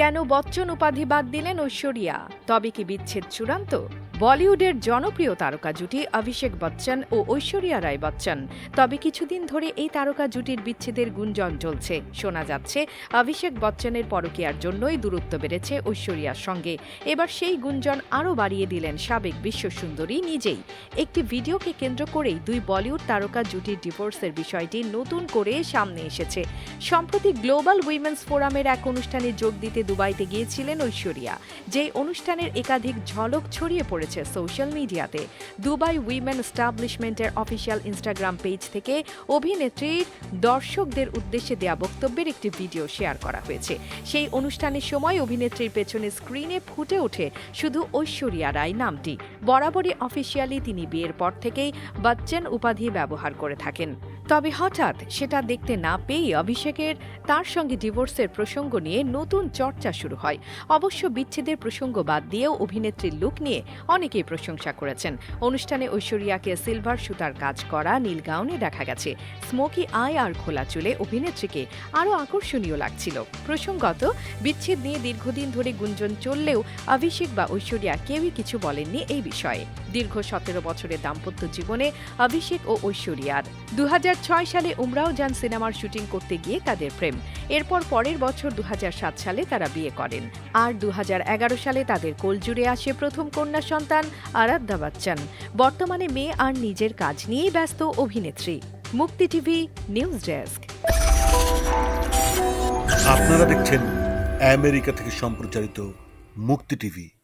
কেন বচ্চন উপাধি বাদ দিলেন ঐশ্বরিয়া? তবে কি বিচ্ছেদ চূড়ান্ত? বলিউডের জনপ্রিয় তারকা জুটি অভিষেক বচ্চন ও ঐশ্বরিয়া রায় বচ্চন। তবে কিছুদিন ধরে এই তারকা জুটির বিচ্ছেদের গুঞ্জন চলছে। শোনা যাচ্ছে, অভিষেক বচ্চনের পরকীয়ার জন্যই দূরত্ব বেড়েছে ঐশ্বরিয়ার সঙ্গে। এবার সেই গুঞ্জন আরও বাড়িয়ে দিলেন সাবেক বিশ্বসুন্দরী নিজেই। একটি ভিডিওকে কেন্দ্র করেই দুই বলিউড তারকা জুটির ডিভোর্সের বিষয়টি নতুন করে সামনে এসেছে। সম্প্রতি গ্লোবাল উইমেন্স ফোরামের এক অনুষ্ঠানে যোগ দিতে দুবাইতে গিয়েছিলেন ঐশ্বরিয়া যে অনুষ্ঠানের একাধিক ঝলক ছড়িয়ে পড়েছে সোশ্যাল মিডিয়াতে। দুবাই উইমেন স্টাবলিশমেন্টের অফিসিয়াল ইনস্টাগ্রাম পেজ থেকে অভিনেত্রীর দর্শকদের উদ্দেশ্যে দেয়া বক্তব্যের একটি ভিডিও শেয়ার করা হয়েছে। সেই অনুষ্ঠানের সময় অভিনেত্রীর পেছনে স্ক্রিনে ফুটে ওঠে শুধু ঐশ্বরিয়া রায় নামটি। বরাবরই অফিসিয়ালি তিনি বিয়ের পর থেকেই বচ্চন উপাধি ব্যবহার করে থাকেন। তবে হঠাৎ সেটা দেখতে না পেয়ে অভিষেকের তার সঙ্গে ডিভোর্সের প্রসঙ্গ নিয়ে নতুন চর্চা শুরু হয়। অবশ্য বিচ্ছেদের প্রসঙ্গ বাদ দিয়েও অভিনেত্রীর লুক নিয়ে অনেকেই প্রশংসা করেছেন। অনুষ্ঠানে ঐশ্বরিয়াকে সিলভার সুতার কাজ করা নীল গাউনে দেখা গেছে। স্মোকি আই আর খোলা চুলে অভিনেত্রীকে আরও আকর্ষণীয় লাগছিল। প্রসঙ্গত, বিচ্ছেদ নিয়ে দীর্ঘদিন ধরে গুঞ্জন চললেও অভিষেক বা ঐশ্বরিয়া কেউই কিছু বলেননি এই বিষয়ে। দীর্ঘ সতেরো বছরের দাম্পত্য জীবনে অভিষেক ও ঐশ্বরিয়ার। দু হাজার সালে উমরাও যান সিনেমার শুটিং করতে গিয়ে তাদের প্রেম। এরপর পরের বছর দুহাজার সাত সালে তারা বিয়ে করেন। আর দুহাজার এগারো সালে তাদের কোল জুড়ে আসে প্রথম কন্যা সন্তান আরাধ্যা বচ্চন। বর্তমানে মেয়ে আর নিজের কাজ নিয়েই ব্যস্ত অভিনেত্রী। মুক্তি টিভি, নিউজ ডেস্ক। আপনারা দেখছেন আমেরিকা থেকে সম্প্রচারিত মুক্তি টিভি।